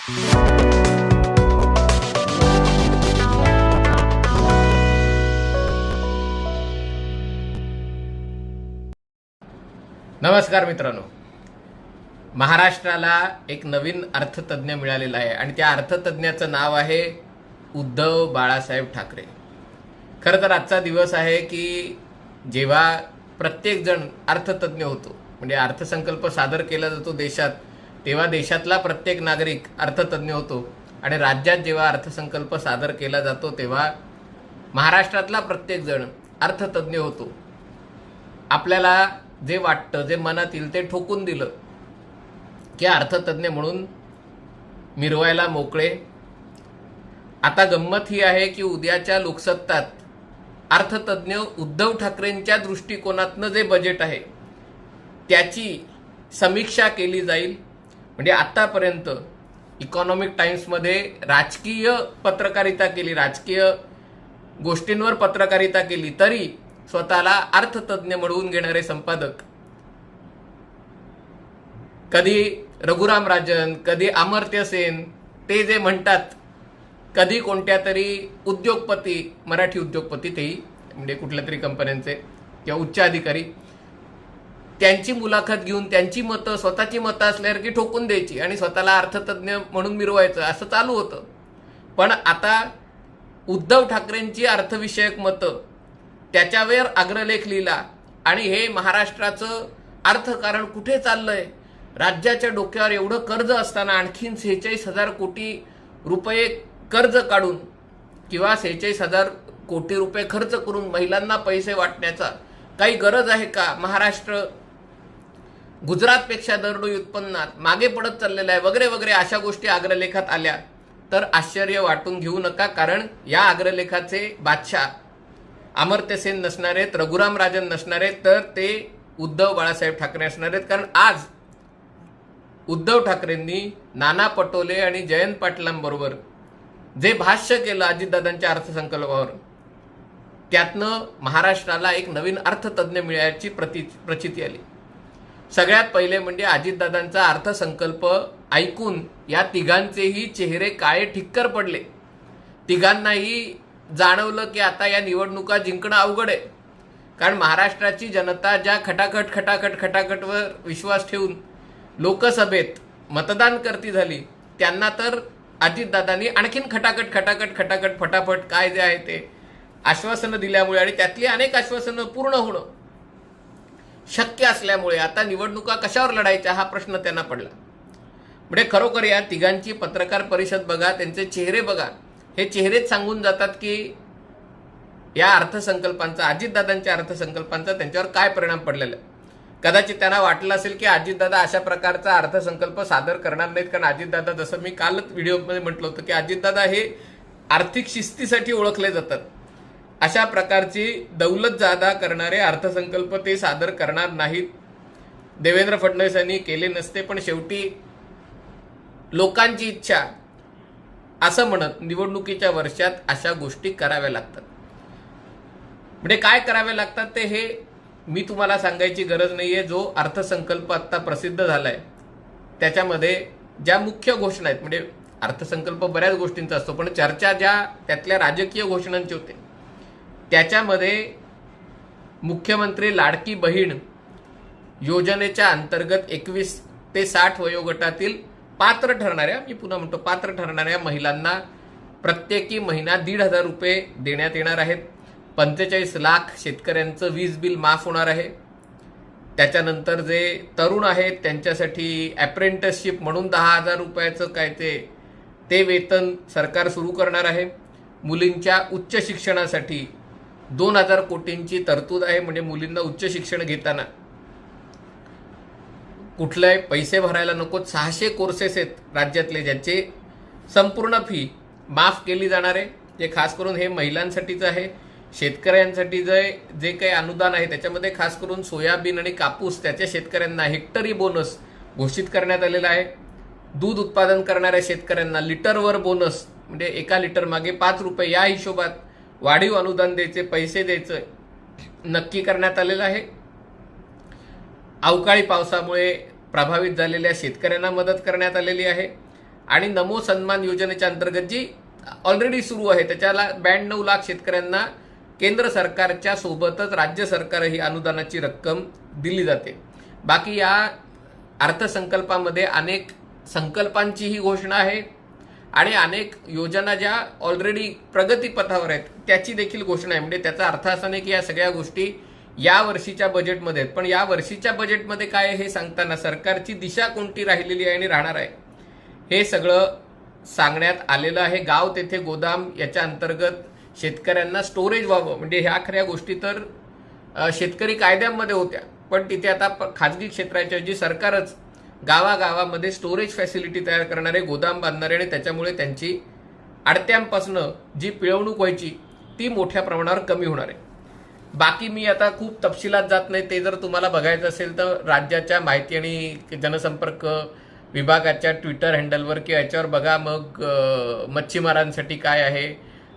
नमस्कार मित्रांनो. महाराष्ट्राला एक नवीन अर्थतज्ञ मिळालेला आहे आणि त्या अर्थतज्ञाचं नाव आहे उद्धव बाळासाहेब ठाकरे. खरं तर आजचा दिवस आहे की जेव्हा प्रत्येकजण अर्थतज्ञ होतो म्हणजे अर्थसंकल्प सादर केला जातो देशात तेव्हा देशातला प्रत्येक नागरिक अर्थतज्ञ होतो आणि राज्यात जेव्हा अर्थसंकल्प सादर केला जातो तेव्हा महाराष्ट्रातला प्रत्येकजण अर्थतज्ञ होतो. आपल्याला जे वाटतं जे मनात येईल ते ठोकून दिलं की अर्थतज्ञ म्हणून मिरवायला मोकळे. आता गंमत ही आहे की उद्याच्या लोकसत्तात अर्थतज्ञ उद्धव ठाकरेंच्या दृष्टिकोनातनं जे बजेट आहे त्याची समीक्षा केली जाईल. म्हणजे आतापर्यंत इकॉनॉमिक टाइम्समध्ये राजकीय पत्रकारिता केली राजकीय गोष्टींवर पत्रकारिता केली तरी स्वतःला अर्थतज्ञ म्हणवून घेणारे संपादक. कधी रघुराम राजन कधी अमर्त्य सेन ते जे म्हणतात कधी कोणत्या तरी उद्योगपती मराठी उद्योगपती तेही म्हणजे कुठल्या तरी कंपन्यांचे किंवा उच्च अधिकारी त्यांची मुलाखत घेऊन त्यांची मतं स्वतःची मतं असल्यासारखी ठोकून द्यायची आणि स्वतःला अर्थतज्ञ म्हणून मिरवायचं असं चालू होतं. पण आता उद्धव ठाकरेंची अर्थविषयक मतं त्याच्यावर अग्रलेख लिहिला आणि हे महाराष्ट्राचं अर्थकारण कुठे चाललंय? राज्याच्या डोक्यावर एवढं कर्ज असताना आणखीन सेहेचाळीस हजार कोटी रुपये कर्ज काढून किंवा सेहेचाळीस हजार कोटी रुपये खर्च करून महिलांना पैसे वाटण्याचा काही गरज आहे का? महाराष्ट्र गुजरातपेक्षा दरडोई उत्पन्नात मागे पडत चाललेलं आहे वगैरे वगैरे अशा गोष्टी अग्रलेखात आल्या तर आश्चर्य वाटून घेऊ नका कारण या अग्रलेखाचे बादशाह अमर्त्य सेन नसणार आहेत रघुराम राजन नसणार आहेत तर ते उद्धव बाळासाहेब ठाकरे असणार आहेत कारण आज उद्धव ठाकरेंनी नाना पटोले आणि जयंत पाटलांबरोबर जे भाष्य केलं अजितदादांच्या अर्थसंकल्पावर त्यातनं महाराष्ट्राला एक नवीन अर्थतज्ञ मिळायची प्रति प्रचिती आली. सगळ्यात पहिले म्हणजे अजितदादांचा अर्थसंकल्प ऐकून या तिघांचेही चेहरे काळे ठिक्कर पडले. तिघांनाही जाणवलं की आता या निवडणुका जिंकणं अवघड आहे. कारण महाराष्ट्राची जनता ज्या खटाखट खटाखट खटाखटवर विश्वास ठेवून लोकसभेत मतदान करती झाली त्यांना तर अजितदादांनी आणखीन खटाखट खटाखट खटाखट फटाफट काय जे आहे ते आश्वासनं दिल्यामुळे आणि त्यातली अनेक आश्वासनं पूर्ण होणं शक्य असल्यामुळे आता निवडणुका कशावर लढायच्या हा प्रश्न त्यांना पडला. म्हणजे खरोखर या तिघांची पत्रकार परिषद बघा त्यांचे चेहरे बघा हे चेहरेच सांगून जातात की या अर्थसंकल्पांचा अजितदादांच्या अर्थसंकल्पांचा त्यांच्यावर काय परिणाम पडलेला आहे. कदाचित त्यांना वाटलं असेल की अजितदादा अशा प्रकारचा अर्थसंकल्प सादर करणार नाहीत कारण अजितदादा जसं मी कालच व्हिडिओमध्ये म्हटलं होतं की अजितदादा हे आर्थिक शिस्तीसाठी ओळखले जातात. अशा प्रकारची दौलत जादा करणारे अर्थसंकल्प ते सादर करणार नाहीत. देवेंद्र फडणवीस यांनी केले नसते पण शेवटी लोकांची इच्छा असं म्हणत निवडणुकीच्या वर्षात अशा गोष्टी कराव्या लागतात. म्हणजे काय करावे लागतात ते हे मी तुम्हाला सांगायची गरज नाहीये. जो अर्थसंकल्प आत्ता प्रसिद्ध झालाय त्याच्यामध्ये ज्या मुख्य घोषणा आहेत म्हणजे अर्थसंकल्प बऱ्याच गोष्टींचा असतो पण चर्चा ज्या त्यातल्या राजकीय घोषणांची होते त्याच्यामध्ये मुख्यमंत्री लाडकी बहीण योजनेच्या अंतर्गत एकवीस ते साठ वयोगटातील पात्र ठरणाऱ्या मी पुन्हा म्हणतो पात्र ठरणाऱ्या महिलांना प्रत्येकी महिना दीड हजार रुपये देण्यात येणार आहेत. पंचेचाळीस लाख शेतकऱ्यांचं वीज बिल माफ होणार आहे. त्याच्यानंतर जे तरुण आहेत त्यांच्यासाठी अप्रेंटिसशिप म्हणून दहा हजार रुपयाचं काय ते ते वेतन सरकार सुरू करणार आहे. मुलींच्या उच्च शिक्षणासाठी दोन हजार कोटींची तरतूद आहे म्हणजे मुलींना उच्च शिक्षण घेताना. कुठलाही पैसे भरायला नको सहाशे कोर्सेस आहेत राज्यातले ज्यांचे संपूर्ण फी माफ केली जाणार आहे. जे खास करून हे महिलांसाठीचं आहे शेतकऱ्यांसाठी जे जे काही अनुदान आहे त्याच्यामध्ये खास करून सोयाबीन आणि कापूस त्याच्या शेतकऱ्यांना हेक्टरी बोनस घोषित करण्यात आलेला आहे. दूध उत्पादन करणाऱ्या शेतकऱ्यांना लिटरवर बोनस म्हणजे एका लिटर मागे पाच रुपये या हिशोबात वाढीव अनुदान द्यायचे पैसे द्यायचं नक्की करण्यात आलेलं आहे. अवकाळी पावसामुळे प्रभावित झालेल्या शेतकऱ्यांना मदत करण्यात आलेली आहे. आणि नमो सन्मान योजनेच्या अंतर्गत जी ऑलरेडी सुरू आहे त्याच्याला ब्याण्णव लाख शेतकऱ्यांना केंद्र सरकारच्या सोबतच राज्य सरकारही अनुदानाची रक्कम दिली जाते. बाकी या अर्थसंकल्पामध्ये अनेक संकल्पांची ही घोषणा आहे. आणि अनेक योजना ज्या ऑलरेडी प्रगतीपथावर आहेत त्याची देखील घोषणा आहे. म्हणजे त्याचा अर्थ असा नाही की या सगळ्या गोष्टी या वर्षीच्या बजेटमध्ये आहेत. पण या वर्षीच्या बजेटमध्ये काय हे सांगताना सरकारची दिशा कोणती राहिलेली आहे आणि राहणार आहे हे सगळं सांगण्यात आलेलं आहे. गाव तेथे गोदाम याच्या अंतर्गत शेतकऱ्यांना स्टोरेज व्हावं. म्हणजे ह्या खऱ्या गोष्टी तर शेतकरी कायद्यामध्ये होत्या. पण तिथे आता प- खाजगी क्षेत्राच्या जी सरकारच गावागावामध्ये स्टोरेज फॅसिलिटी तयार करणारे गोदाम बांधणारे आणि त्याच्यामुळे त्यांची आडत्यांपासनं जी पिळवणूक व्हायची ती मोठ्या प्रमाणावर कमी होणार आहे. बाकी मी आता खूप तपशिलात जात नाही. ते जर तुम्हाला बघायचं असेल तर राज्याच्या माहिती आणि जनसंपर्क विभागाच्या ट्विटर हँडलवर किंवा याच्यावर बघा मग मच्छीमारांसाठी काय आहे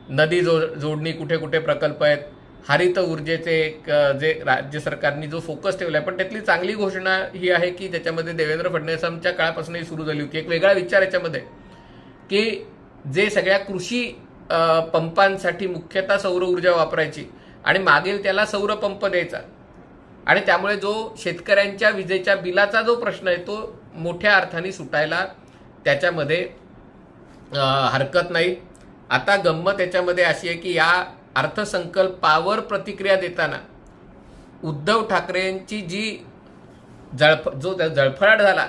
नदी जो जोडणी कुठे कुठे प्रकल्प आहेत हरित ऊर्जेचे एक, जे राज्य सरकारने जो फोकस ठेवला आहे पण त्यातली चांगली घोषणा ही आहे की ज्याच्यामध्ये देवेंद्र फडणवीसांच्या काळापासूनही सुरू झाली होती. एक वेगळा विचार याच्यामध्ये की जे सगळ्या कृषी पंपांसाठी मुख्यतः सौर ऊर्जा वापरायची आणि मागेल त्याला सौर पंप द्यायचा आणि त्यामुळे जो शेतकऱ्यांच्या विजेच्या बिलाचा जो प्रश्न आहे तो मोठ्या अर्थाने सुटायला त्याच्यामध्ये हरकत नाही. आता गंमत याच्यामध्ये अशी आहे की या अर्थसंकल्पावर प्रतिक्रिया देताना उद्धव ठाकरेंची जी जळफ जो त्या जळफळाट झाला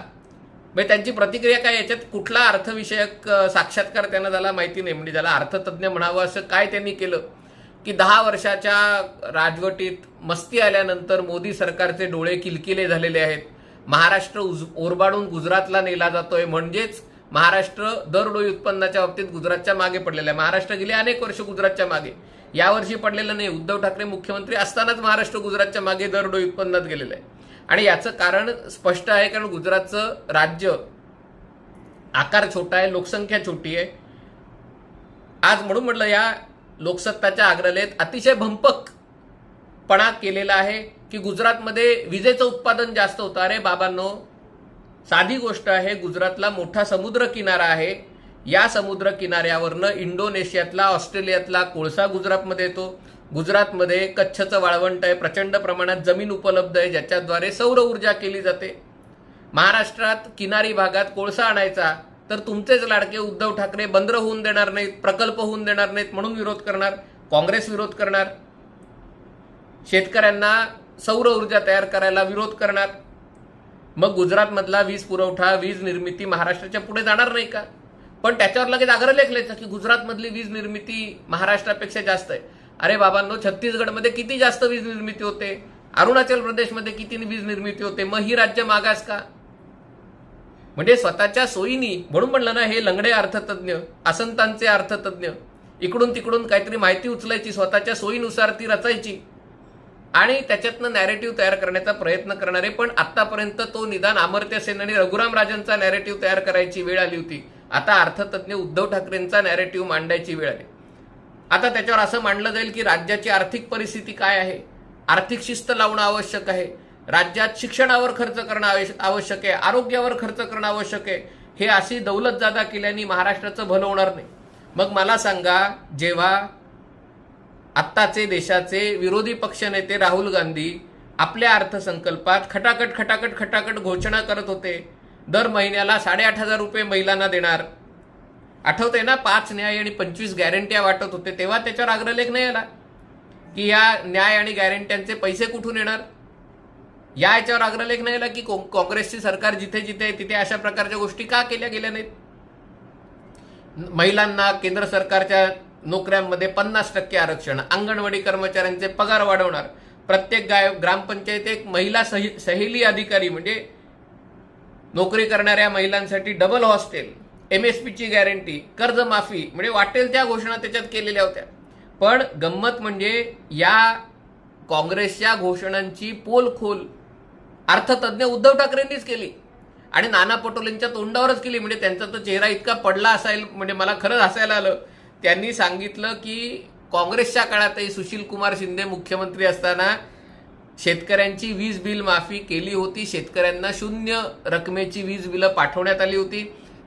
म्हणजे त्यांची प्रतिक्रिया काय याच्यात? कुठला अर्थविषयक साक्षात्कार त्यांना झाला माहिती नाही. म्हणजे त्याला अर्थतज्ञ म्हणावं असं काय त्यांनी केलं? की दहा वर्षाच्या राजवटीत मस्ती आल्यानंतर मोदी सरकारचे डोळे किलकिले झालेले आहेत. महाराष्ट्र उज ओरबाडून गुजरातला नेला जातोय. म्हणजेच महाराष्ट्र दरडोई उत्पन्नाच्या बाबतीत गुजरातच्या मागे पडलेला आहे. महाराष्ट्र गेले अनेक वर्ष गुजरातच्या मागे. यावर्षी पडलेलं नाही. उद्धव ठाकरे मुख्यमंत्री असतानाच महाराष्ट्र गुजरातच्या मागे दरडोई उत्पन्नात गेलेलं आहे. आणि याचं कारण स्पष्ट आहे कारण गुजरातचं राज्य आकार छोटा आहे लोकसंख्या छोटी आहे. आज म्हणून म्हटलं या लोकसत्ताच्या आग्रलेत अतिशय भंपकपणा केलेला आहे की गुजरातमध्ये विजेचं उत्पादन जास्त होतं. अरे बाबांनो साधी गोष्ट आहे गुजरातला मोठा समुद्र किनारा आहे. या समुद्र किनाऱ्यावरनं इंडोनेशियातला ऑस्ट्रेलियातला कोळसा गुजरातमध्ये येतो. गुजरातमध्ये कच्छचं वाळवंट आहे प्रचंड प्रमाणात जमीन उपलब्ध आहे ज्याच्याद्वारे सौर ऊर्जा केली जाते. महाराष्ट्रात किनारी भागात कोळसा आणायचा तर तुमचेच लाडके उद्धव ठाकरे बंदर होऊन देणार नाहीत प्रकल्प होऊन देणार नाहीत म्हणून विरोध करणार काँग्रेस विरोध करणार. शेतकऱ्यांना सौर ऊर्जा तयार करायला विरोध करणार. मग गुजरातमधला वीज पुरवठा वीज निर्मिती महाराष्ट्राच्या पुढे जाणार नाही का? पण त्याच्यावर लगेच आग्रह लिहायचा की गुजरातमधली वीज निर्मिती महाराष्ट्रापेक्षा जास्त आहे. अरे बाबांनो छत्तीसगडमध्ये किती जास्त वीज निर्मिती होते? अरुणाचल प्रदेशमध्ये किती वीज निर्मिती होते? मग ही राज्य मागास का? म्हणजे स्वतःच्या सोयीनी म्हणून म्हणलं ना हे लंगडे अर्थतज्ञ असंतांचे अर्थतज्ञ इकडून तिकडून काहीतरी माहिती उचलायची स्वतःच्या सोयीनुसार ती रचायची. आणि त्याच्यातनं नॅरेटिव्ह तयार करण्याचा प्रयत्न करणारे पण आतापर्यंत तो निदान अमर्त्य सेन आणि रघुराम राजांचा नॅरेटिव्ह तयार करायची वेळ आली होती. आता अर्थतज्ञ उद्धव ठाकरेंचा नॅरेटिव्ह मांडायची वेळ आली. आता त्याच्यावर असं मांडलं जाईल की राज्याची आर्थिक परिस्थिती काय आहे? आर्थिक शिस्त लावणं आवश्यक आहे. राज्यात शिक्षणावर खर्च करणं आवश्य- आवश्यक आहे. आरोग्यावर खर्च करणं आवश्यक आहे. हे अशी दौलत जादा केल्याने महाराष्ट्राचं भलं होणार नाही. मग मला सांगा जेव्हा आत्ताचे देशाचे विरोधी पक्षनेते राहुल गांधी आपल्या अर्थसंकल्पात खटाकट खटाकट खटाकट घोषणा करत होते. दर महिन्याला साडेआठ हजार रुपये महिलांना देणार. आठवते ना पाच न्याय आणि पंचवीस गॅरंट्या वाटत होते तेव्हा त्याच्यावर आग्रलेख नाही आला. की या न्याय आणि गॅरंट्यांचे पैसे कुठून येणार? या याच्यावर आग्रलेख नाही आला की काँ- काँग्रेसची सरकार जिथे जिथे आहे तिथे अशा प्रकारच्या गोष्टी का केल्या गेल्या नाहीत? महिलांना केंद्र सरकारच्या नोकऱ्यांमध्ये पन्नास टक्के आरक्षण. अंगणवाडी कर्मचाऱ्यांचे पगार वाढवणार. प्रत्येक गाय ग्रामपंचायत एक महिला सही सहेली अधिकारी म्हणजे नोकरी करणाऱ्या महिलांसाठी डबल हॉस्टेल एम एस पीची गॅरंटी कर्जमाफी म्हणजे वाटेल त्या घोषणा त्याच्यात केलेल्या होत्या. पण गंमत म्हणजे या काँग्रेसच्या घोषणांची पोलखोल अर्थतज्ञ उद्धव ठाकरेंनीच केली. आणि नाना पटोलेंच्या तोंडावरच केली. म्हणजे त्यांचा तो चेहरा इतका पडला असायला म्हणजे मला खरंच हसायला आलं. त्यांनी सांगितलं की काँग्रेसच्या काळातही सुशील कुमार शिंदे मुख्यमंत्री असताना शेतकऱ्यांची वीज बिल माफी केली होती. शेतकऱ्यांना शून्य रकमेची वीज बिलं पाठवण्यात आली होती.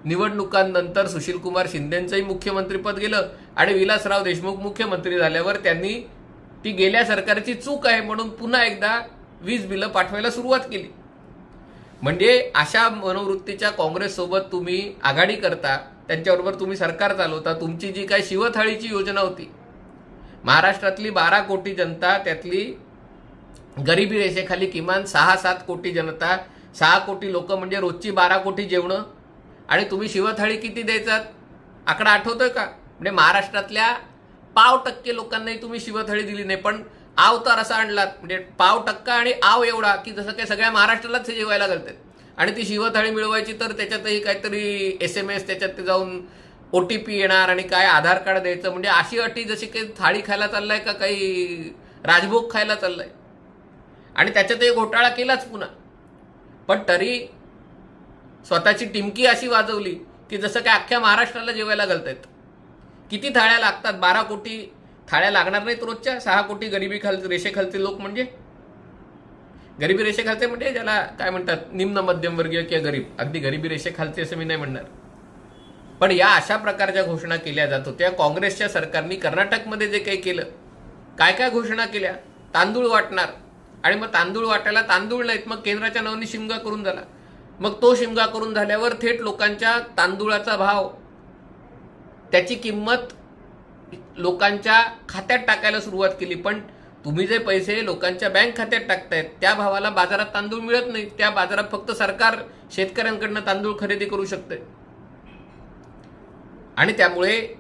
निवडणुकांनंतर सुशीलकुमार शिंदेंचंही मुख्यमंत्रीपद गेलं आणि विलासराव देशमुख मुख्यमंत्री झाल्यावर त्यांनी ती गेल्या सरकारची चूक आहे म्हणून पुन्हा एकदा वीज बिलं पाठवायला सुरुवात केली. म्हणजे अशा मनोवृत्तीच्या काँग्रेससोबत तुम्ही आघाडी करता. त्यांच्याबरोबर तुम्ही सरकार चालवता तुमची जी काय शिवथाळीची योजना होती महाराष्ट्रातली बारा कोटी जनता त्यातली गरिबी रेषेखाली किमान सहा सात कोटी जनता सहा कोटी लोक म्हणजे रोजची बारा कोटी जेवणं. आणि तुम्ही शिवथाळी किती द्यायचात? आकडा आठवतोय का? म्हणजे महाराष्ट्रातल्या पाव टक्के लोकांनाही तुम्ही शिवथाळी दिली नाही पण आव तर असा आणलात. म्हणजे पाव टक्का आणि आव एवढा की जसं काही सगळ्या महाराष्ट्रालाच हे जेवायला घालतात. आणि ती शिवथाळी मिळवायची तर त्याच्यातही काहीतरी एस एम एस त्याच्यात ते जाऊन ओ टी पी येणार आणि काय आधार कार्ड द्यायचं. म्हणजे अशी अटी जशी काही थाळी खायला चाललाय का काही राजभोग खायला चाललाय? आणि त्याच्यातही घोटाळा केलाच पुन्हा. पण तरी स्वतःची टिमकी अशी वाजवली की जसं काय अख्ख्या महाराष्ट्राला जेवायला घालतायत. किती थाळ्या लागतात? बारा कोटी थाळ्या लागणार नाहीत रोजच्या? सहा कोटी गरिबी खाल रेषेखालचे लोक म्हणजे? गरिबी रेषेखालचे म्हणजे ज्याला काय म्हणतात निम्न मध्यमवर्गीय किंवा गरीब. अगदी गरिबी रेषेखालचे असं मी नाही म्हणणार. पण या अशा प्रकारच्या घोषणा केल्या जात होत्या. काँग्रेसच्या सरकारने कर्नाटकमध्ये जे काही केलं काय काय घोषणा केल्या? तांदूळ वाटणार. आणि मग तांदूळ वाटायला तांदूळ नाहीत मग केंद्राच्या नावाने शिमगा करून झाला. मग तो शिमगा करून झाल्यावर थेट लोकांच्या तांदूळाचा भाव त्याची किंमत लोकांच्या खात्यात टाकायला सुरुवात केली. पण तुम्ही जे पैसे लोकांच्या बँक खात्यात टाकतायत त्या भावाला बाजारात तांदूळ मिळत नाही. त्या बाजारात फक्त सरकार शेतकऱ्यांकडनं तांदूळ खरेदी करू शकते. आणि त्यामुळे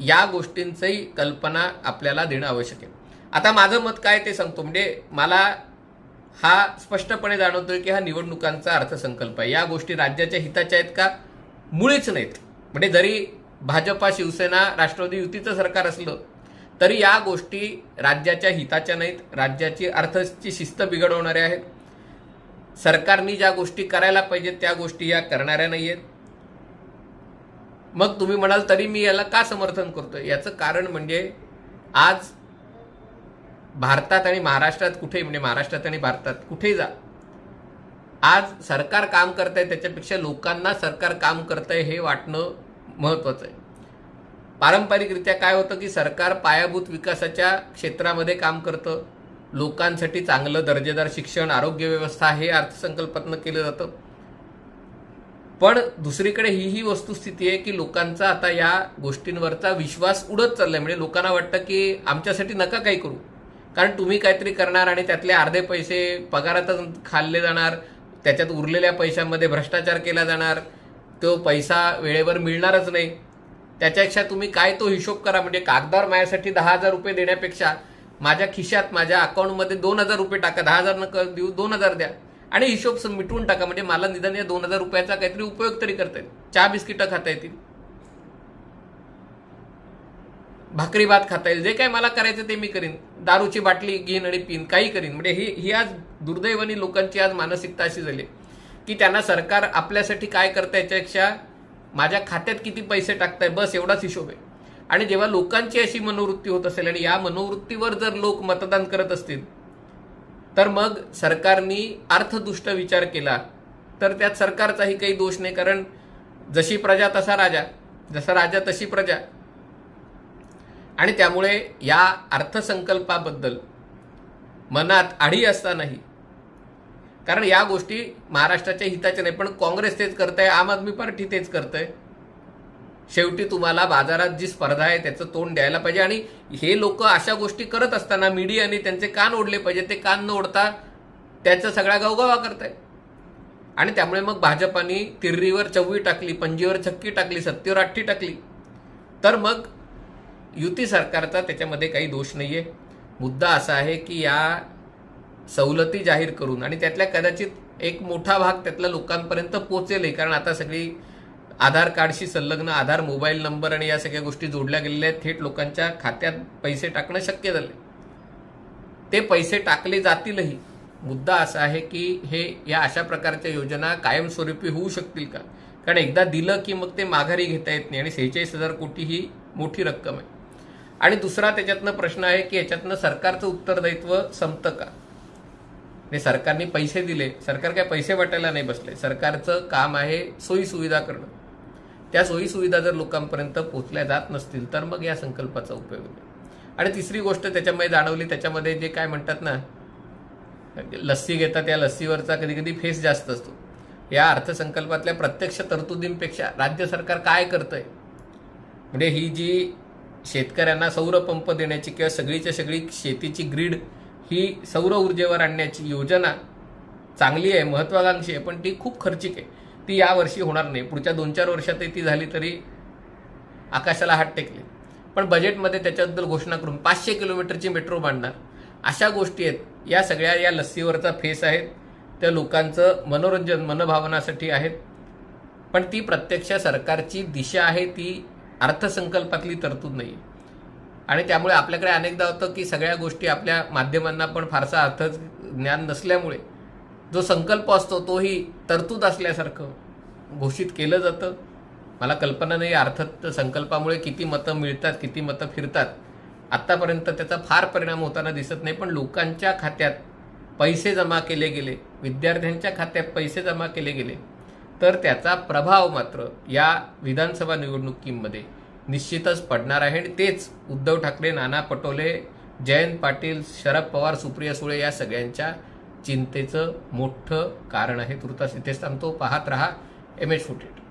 या गोष्टींचंही कल्पना आपल्याला देणं आवश्यक आहे. आता माझं मत काय ते सांगतो. म्हणजे मला हा स्पष्टपणे जाणवतोय की हा निवडणुकांचा अर्थसंकल्प आहे. या गोष्टी राज्याच्या हिताच्या आहेत का? मुळीच नाहीत. म्हणजे जरी भाजपा शिवसेना राष्ट्रवादी युतीचं सरकार असलं तरी या गोष्टी राज्याच्या हिताच्या नाहीत राज्याची अर्थची शिस्त बिघडवणाऱ्या आहेत. सरकारनी ज्या गोष्टी करायला पाहिजेत त्या गोष्टी या करणाऱ्या नाही आहेत मग तुम्ही म्हणाल तरी मी याला का समर्थन करतोय? याचं कारण म्हणजे आज भारतात आणि महाराष्ट्रात कुठेही म्हणजे महाराष्ट्रात आणि भारतात कुठे जा आज सरकार काम करत आहे त्याच्यापेक्षा लोकांना सरकार काम करत आहे हे वाटणं महत्वाचं आहे. पारंपरिकरित्या काय होतं की सरकार पायाभूत विकासाच्या क्षेत्रामध्ये काम करतं. लोकांसाठी चांगलं दर्जेदार शिक्षण आरोग्य व्यवस्था हे अर्थसंकल्पातनं केलं जातं. पण दुसरीकडे ही ही वस्तुस्थिती आहे की लोकांचा आता या गोष्टींवरचा विश्वास उडत चाललाय. म्हणजे लोकांना वाटतं की आमच्यासाठी नका काही करू. कारण तुम्ही काहीतरी करणार आणि त्यातले अर्धे पैसे पगारातच खाल्ले जाणार त्याच्यात उरलेल्या पैशांमध्ये भ्रष्टाचार केला जाणार तो पैसा वेळेवर मिळणारच नाही. त्याच्यापेक्षा तुम्ही काय तो हिशोब करा. म्हणजे कागदावर माझ्यासाठी दहा हजार रुपये देण्यापेक्षा माझ्या खिशात माझ्या अकाउंटमध्ये दोन हजार रुपये टाका. दहा हजार न देऊ दोन हजार द्या. आणि हिशोब मिटवून टाका. म्हणजे मला निदान या दोन हजार रुपयाचा काहीतरी उपयोग तरी करता येईल. चहा बिस्किटं खाता येतील. भाकरी भात खाता येईल. जे काय मला करायचं ते मी करीन. दारूची बाटली घेईन आणि पिन काही करीन. म्हणजे ही ही आज दुर्दैवानी लोकांची आज मानसिकता अशी झाली की त्यांना सरकार आपल्यासाठी काय करतं याच्यापेक्षा माझ्या खात्यात किती पैसे टाकताय बस एवढाच हिशोब आहे. आणि जेव्हा लोकांची अशी मनोवृत्ती होत असेल आणि या मनोवृत्तीवर जर लोक मतदान करत असतील तर मग सरकारनी अर्थदुष्ट विचार केला तर त्यात सरकारचाही काही दोष नाही. कारण जशी प्रजा तसा राजा जसा राजा तशी प्रजा. आणि त्यामुळे या अर्थसंकल्पाबद्दल मनात आढी असतानाही कारण या गोष्टी महाराष्ट्राच्या हिताच्या नाही पण काँग्रेस तेच करत आहे आम आदमी पार्टी तेच करत आहे शेवटी तुम्हाला बाजारात जी स्पर्धा आहे त्याचं तोंड द्यायला पाहिजे. आणि हे लोक अशा गोष्टी करत असताना मीडियाने त्यांचे कान ओढले पाहिजे. ते कान न ओढता त्याचा सगळा गवगवा करताय. आणि त्यामुळे मग भाजपाने तिर्रीवर चव्वी टाकली पंजीवर छक्की टाकली सत्तेवर अठ्ठी टाकली. तर मग युती सरकारचा त्याच्यामध्ये काही दोष नाहीये. मुद्दा असा आहे की या सवलती जाहीर करून आणि त्यातल्या कदाचित एक मोठा भाग त्यातल्या लोकांपर्यंत पोचेलही कारण आता सगळी आधार कार्डशी संलग्न आधार मोबाईल नंबर आणि या सगळ्या गोष्टी जोडल्या गेलेल्या आहेत. थेट लोकांच्या खात्यात पैसे टाकणं शक्य झाले ते पैसे टाकले जातीलही. मुद्दा असा आहे की हे या अशा प्रकारच्या योजना कायमस्वरूपी होऊ शकतील का? कारण एकदा दिलं की मग ते माघारी घेता येत नाही आणि सेहेचाळीस हजार कोटी ही मोठी रक्कम आहे. आणि दुसरा त्याच्यातनं प्रश्न आहे की याच्यातनं सरकारचं उत्तरदायित्व संपतं का? आणि सरकारने पैसे दिले. सरकार काय पैसे वाटायला नाही बसले. सरकारचं काम आहे सोयीसुविधा करणं. त्या सोयीसुविधा जर लोकांपर्यंत पोहोचल्या जात नसतील तर मग या संकल्पाचा उपयोग होईल आणि तिसरी गोष्ट त्याच्यामध्ये जाणवली त्याच्यामध्ये जे काय म्हणतात ना लस्सी घेतात या लस्सीवरचा कधी कधी फेस जास्त असतो. या अर्थसंकल्पातल्या प्रत्यक्ष तरतुदींपेक्षा राज्य सरकार काय करतंय? म्हणजे ही जी शेतकऱ्यांना सौर पंप देण्याची किंवा सगळीच्या सगळी शेतीची ग्रीड ही सौर ऊर्जेवर आणण्याची योजना चांगली आहे महत्वाकांक्षी आहे पण ती खूप खर्चिक आहे. ती यावर्षी होणार नाही. पुढच्या दोन चार वर्षातही ती झाली तरी आकाशाला हात टेकले. पण बजेटमध्ये त्याच्याबद्दल घोषणा करून पाचशे किलोमीटरची मेट्रो बांधणार. अशा गोष्टी आहेत. या सगळ्या या लस्सीवरचा फेस आहेत त्या लोकांचं मनोरंजन मनभावनासाठी आहेत. पण ती प्रत्यक्ष सरकारची दिशा आहे. ती अर्थसंकल्पातली तरतूद नाही आणि त्यामुळे आपल्याकडे अनेकदा होतं की सगळ्या गोष्टी आपल्या माध्यमांना पण फारसा अर्थ ज्ञान नसल्यामुळे जो संकल्प असतो तोही तरतूद असल्यासारखं घोषित केलं जातं. मला कल्पना नाही अर्थात संकल्पामुळे किती मतं मिळतात किती मतं फिरतात. आत्तापर्यंत त्याचा फार परिणाम होताना दिसत नाही पण लोकांच्या खात्यात पैसे जमा केले गेले विद्यार्थ्यांच्या खात्यात पैसे जमा केले गेले. तर त्याचा प्रभाव मात्र या विधानसभा निवडणुकीमध्ये निश्चितच पडणार आहे आणि तेच उद्धव ठाकरे नाना पटोले जयंत पाटील शरद पवार सुप्रिया सुळे या सगळ्यांच्या चिंतेचं मोठं कारण आहे. तुर्तास इथेच थांबतो. पाहत रहा एम एच फुटेट